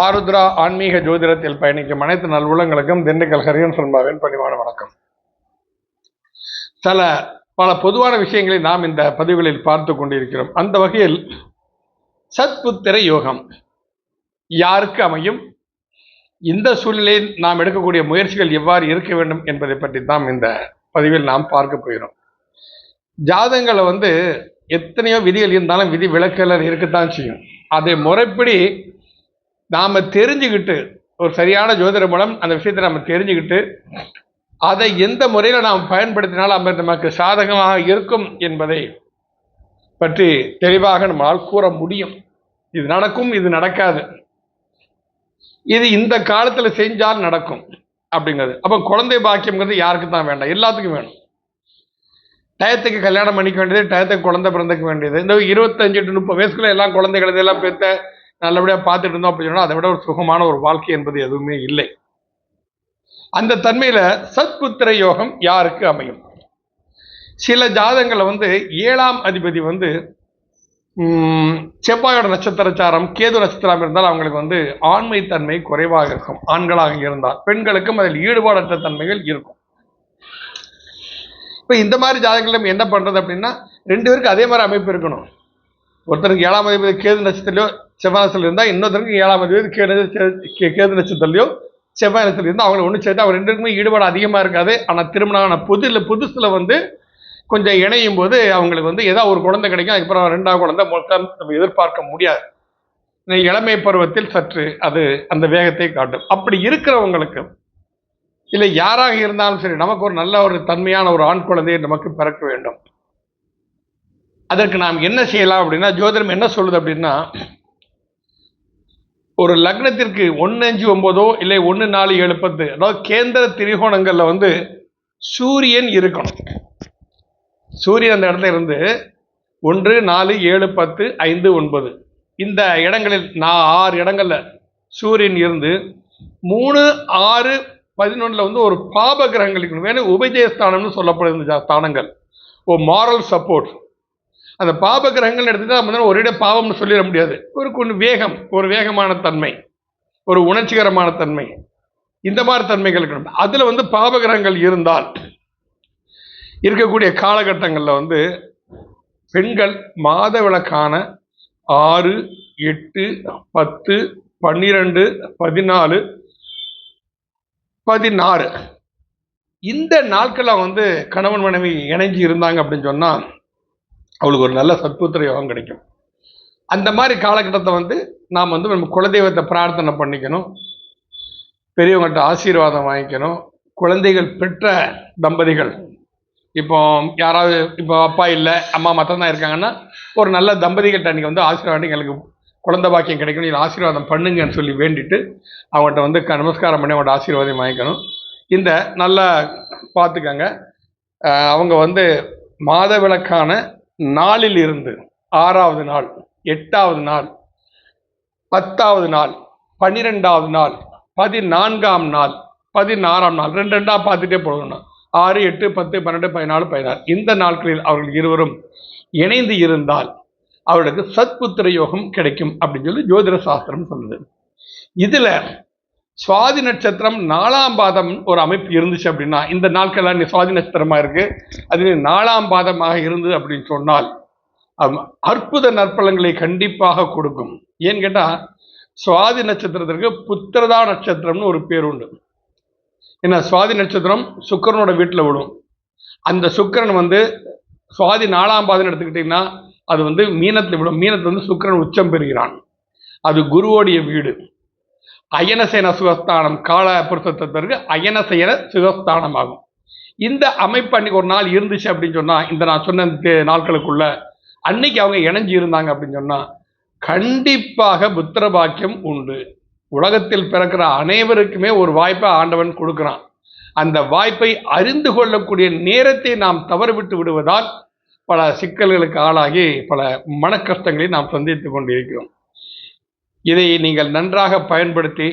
ஆருத்ரா ஆன்மீக ஜோதிடத்தில் பயணிக்கும் அனைத்து நல்வுள்ளங்களுக்கும் திண்டுக்கல் ஹரியன் சர்மாவின் பணிவான வணக்கம். சில பல பொதுவான விஷயங்களை நாம் இந்த பதிவுகளில் பார்த்து கொண்டிருக்கிறோம். அந்த வகையில் சத்புத்திர யோகம் யாருக்கு அமையும்? இந்த சூழ்நிலையில் நாம் எடுக்கக்கூடிய முயற்சிகள் எவ்வாறு இருக்க வேண்டும் என்பதை பற்றி தான் இந்த பதிவில் நாம் பார்க்க போகிறோம். ஜாதகங்களை வந்து எத்தனையோ விதிகள் இருந்தாலும் விதி விலக்குகள் இருக்கத்தான் செய்யும். அதை முறைப்படி நாம் தெரிஞ்சுக்கிட்டு ஒரு சரியான ஜோதிட மூலம் அந்த விஷயத்தை நம்ம தெரிஞ்சுக்கிட்டு அதை எந்த முறையில் நாம் பயன்படுத்தினால் அது நமக்கு சாதகமாக இருக்கும் என்பதை பற்றி தெளிவாக நம்மால் கூற முடியும். இது நடக்கும் இது நடக்காது. இது இந்த காலத்தில் செஞ்சால் நடக்கும் அப்படிங்கிறது. அப்போ குழந்தை பாக்கியம்ங்கிறது யாருக்கு தான் வேண்டாம்? எல்லாத்துக்கும் வேணும். டயத்துக்கு கல்யாணம் பண்ணிக்க வேண்டியது டயத்துக்கு குழந்தை பிறந்துக்க வேண்டியது. இந்த இருபத்தஞ்சு டு முப்பது வயசுக்குள்ள எல்லாம் குழந்தைகள் எல்லாம் பெற்ற நல்லபடியாக பார்த்துட்டு இருந்தோம் அப்படின்னு சொன்னால் அதை விட ஒரு சுகமான ஒரு வாழ்க்கை என்பது எதுவுமே இல்லை. அந்த தன்மையில் சத்புத்திர யோகம் யாருக்கு அமையும்? சில ஜாதகங்களை வந்து ஏழாம் அதிபதி வந்து செவ்வாயோட நட்சத்திரச்சாரம் கேது நட்சத்திரம் இருந்தால் அவங்களுக்கு வந்து ஆண்மை தன்மை குறைவாக இருக்கும். ஆண்களாக இருந்தால். பெண்களுக்கும் அதில் ஈடுபாடற்ற தன்மைகள் இருக்கும். இப்போ இந்த மாதிரி ஜாதகங்கள் என்ன பண்ணுறது அப்படின்னா ரெண்டு பேருக்கு அதே மாதிரி அமைப்பு இருக்கணும். ஒருத்தருக்கு ஏழாம் அதிபதி கேது நட்சத்திரலையோ செவ்வாய் இருந்தால் இன்னொருத்தருக்கு ஏழாம் அதிபதி கேது கேது நட்சத்திரத்துலையோ செவ்வாய் நட்சத்திரம் இருந்தால் அவங்களை ஒன்று சேர்த்து அவங்க ரெண்டுக்குமே ஈடுபாடு அதிகமாக இருக்காது. ஆனால் திருமணம் புது இல்லை புதுசில் வந்து கொஞ்சம் இணையும் போது அவங்களுக்கு வந்து ஏதாவது ஒரு குழந்தை கிடைக்கும். அதுக்கப்புறம் ரெண்டாவது குழந்தை மொத்தம் நம்ம எதிர்பார்க்க முடியாது. இளமை பருவத்தில் சற்று அது அந்த வேகத்தை காட்டும். அப்படி இருக்கிறவங்களுக்கு இல்லை யாராக இருந்தாலும் சரி நமக்கு ஒரு நல்ல ஒரு தன்மையான ஒரு ஆண் குழந்தையை நமக்கு பிறக்க வேண்டும். அதற்கு நாம் என்ன செய்யலாம் அப்படின்னா ஜோதிடம் என்ன சொல்லுது அப்படின்னா ஒரு லக்னத்திற்கு ஒன்று அஞ்சு ஒன்பதோ இல்லை ஒன்று நாலு ஏழு பத்து அதாவது கேந்திர திரிகோணங்களில் வந்து சூரியன் இருக்கணும். சூரியன் அந்த இடத்துல இருந்து ஒன்று நாலு ஏழு பத்து ஐந்து ஒன்பது. இந்த இடங்களில் நான் ஆறு இடங்களில் சூரியன் இருந்து மூணு ஆறு பதினொன்றில் வந்து ஒரு பாப கிரகங்கள் இருக்கணும். வேணும் உபஜயஸ்தானம்னு சொல்லப்படுது இந்த ஸ்தானங்கள். ஓ மாரல் சப்போர்ட் அந்த பாப கிரகங்கள் எடுத்துட்டு நம்ம ஒரே பாவம்னு சொல்லிட முடியாது. ஒரு கொஞ்சம் வேகம் ஒரு வேகமான தன்மை ஒரு உணர்ச்சிகரமான தன்மை. இந்த மாதிரி தன்மைகள் இருக்கணும் அதில் வந்து பாப கிரகங்கள் இருந்தால் இருக்கக்கூடிய காலகட்டங்களில் வந்து பெண்கள் மாத விளக்கான ஆறு எட்டு பத்து பன்னிரெண்டு பதினாலு பதினாறு. இந்த நாட்களில் வந்து கணவன் மனைவி இணைஞ்சி இருந்தாங்க அப்படின்னு சொன்னால் அவளுக்கு ஒரு நல்ல சத்புத்திர யோகம் கிடைக்கும். அந்த மாதிரி காலகட்டத்தை வந்து நாம் வந்து நம்ம குலதெய்வத்தை பிரார்த்தனை பண்ணிக்கணும். பெரியவங்கள்ட்ட ஆசீர்வாதம் வாங்கிக்கணும். குழந்தைகள் பெற்ற தம்பதிகள் இப்போ யாராவது இப்போ அப்பா இல்லை அம்மா மட்டும் தான் இருக்காங்கன்னா ஒரு நல்ல தம்பதிகள்கிட்ட அன்றைக்கி வந்து ஆசீர்வாதம் எங்களுக்கு குழந்த பாக்கியம் கிடைக்கணும் நீங்கள் ஆசீர்வாதம் பண்ணுங்கன்னு சொல்லி வேண்டிட்டு அவங்கள்ட்ட வந்து க நமஸ்காரம் பண்ணி அவங்கள்ட்ட ஆசீர்வாதம் வாங்கிக்கணும். இந்த நல்லா பார்த்துக்கங்க. அவங்க வந்து மாதவிளக்கான நாளில் இருந்து ஆறாவது நாள் எட்டாவது நாள் பத்தாவது நாள் பன்னிரெண்டாவது நாள் பதினான்காம் நாள் பதினாறாம் நாள் ரெண்டு ரெண்டாக பார்த்துட்டே போகணும் ஆறு எட்டு பத்து பன்னெண்டு பதினாலு பதினாறு. இந்த நாட்களில் அவர்கள் இருவரும் இணைந்து இருந்தால் அவர்களுக்கு சத்புத்திர யோகம் கிடைக்கும் அப்படின்னு சொல்லி ஜோதிட சாஸ்திரம் சொல்லுது. இதுல சுவாதி நட்சத்திரம் நாலாம் பாதம் ஒரு அமைப்பு இருந்துச்சு அப்படின்னா இந்த நாட்கள் சுவாதி நட்சத்திரமா இருக்கு? அது நாலாம் பாதமாக இருந்தது அப்படின்னு சொன்னால் அற்புத நற்பலங்களை கண்டிப்பாக கொடுக்கும். ஏன்னு கேட்டா சுவாதி நட்சத்திரத்திற்கு புத்திரதா நட்சத்திரம்னு ஒரு பேர் உண்டு. ஏன்னா சுவாதி நட்சத்திரம் சுக்கரனோட வீட்டில் விடும். அந்த சுக்கரன் வந்து சுவாதி நாலாம் பாதம் எடுத்துக்கிட்டிங்கன்னா அது வந்து மீனத்தில் விடும் மீனத்தில் வந்து சுக்கரன் உச்சம் பெறுகிறான். அது குருவோடைய வீடு. அயனசேன சுகஸ்தானம் கால பொருத்தத்திற்கு அயனசேன சுகஸ்தானம் ஆகும் இந்த அமைப்பு அன்னைக்கு ஒரு நாள் இருந்துச்சு அப்படின்னு சொன்னால் இந்த நான் சொன்ன நாட்களுக்குள்ள அன்னைக்கு அவங்க இணைஞ்சு இருந்தாங்க அப்படின்னு சொன்னால் கண்டிப்பாக புத்திர பாக்கியம் உண்டு. உலகத்தில் பிறக்கிற அனைவருக்குமே ஒரு வாய்ப்பை ஆண்டவன் கொடுக்குறான். அந்த வாய்ப்பை அறிந்து கொள்ளக்கூடிய நேரத்தை நாம் தவறுவிட்டு விடுவதால் பல சிக்கல்களுக்கு ஆளாகி பல மன கஷ்டங்களை நாம் சந்தித்து கொண்டிருக்கிறோம். இதை நீங்கள் நன்றாக பயன்படுத்தி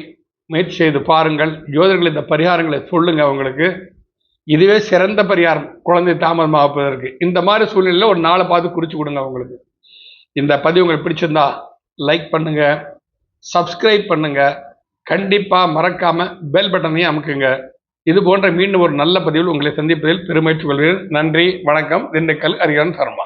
முயற்சி செய்து பாருங்கள். ஜோதிடர்கள் இந்த பரிகாரங்களை சொல்லுங்க அவங்களுக்கு. இதுவே சிறந்த பரிகாரம். குழந்தை தாமதமாகப்பதற்கு இந்த மாதிரி சூழ்நிலையில் ஒரு நாளை பார்த்து குறிச்சு கொடுங்க அவங்களுக்கு. இந்த பதிவு உங்களுக்கு பிடிச்சிருந்தா லைக் பண்ணுங்க. சப்ஸ்கிரைப் பண்ணுங்க. கண்டிப்பாக மறக்காம பெல் பட்டனையும் அமுக்குங்க. இது போன்ற மீண்டும் ஒரு நல்ல பதிவில் உங்களை சந்திப்பதில் பெருமகிழ்ச்சி கொள்கிறேன். நன்றி வணக்கம். திண்டுக்கல் ஹரிகரன் சர்மா.